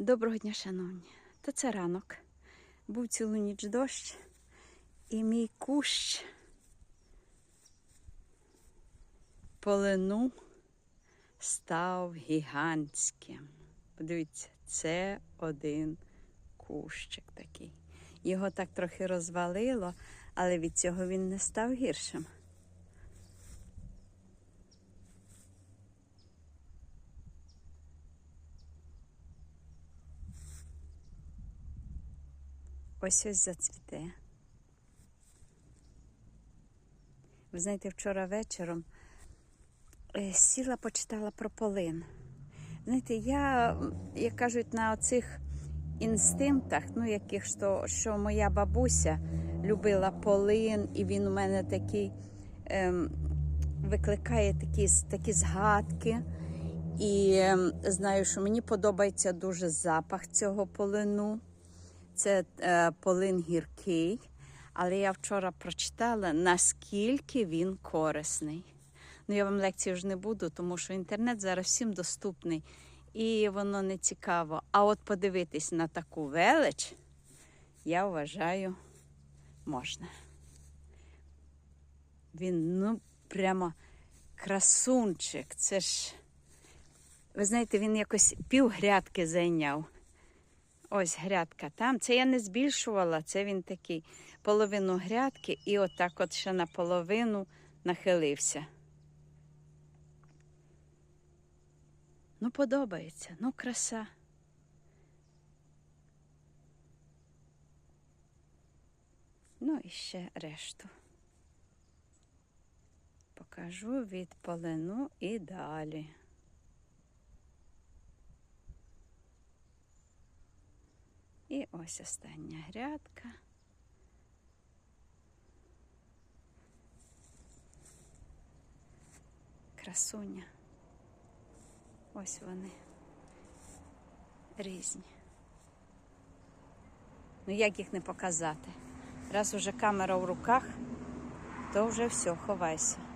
Доброго дня, шановні. Та це ранок. Був цілу ніч дощ, і мій кущ полину став гігантським. Подивіться, це один кущик такий. Його так трохи розвалило, але від цього він не став гіршим. Ось ось зацвіте. Ви знаєте, вчора вечором е, сіла, почитала про полин. Знаєте, я, як кажуть, на оцих інстинктах, ну, яких що, що моя бабуся любила полин, і він у мене такий ем, викликає такі, такі згадки. І ем, знаю, що мені подобається дуже запах цього полину. Це е, полин гіркий, але я вчора прочитала, наскільки він корисний. Ну, я вам лекцію ж не буду, тому що інтернет зараз всім доступний і воно не цікаво. А от подивитись на таку велич, я вважаю, можна. Він, ну, прямо красунчик. Це ж, ви знаєте, він якось пів грядки зайняв. Ось грядка там. Це я не збільшувала, це він такий половину грядки і отак от ще наполовину нахилився. Ну, подобається, ну, краса. Ну і ще решту. Покажу від полину і далі. І ось остання грядка. Красуня. Ось вони різні. Ну як їх не показати? Раз уже камера в руках, то вже все, ховайся.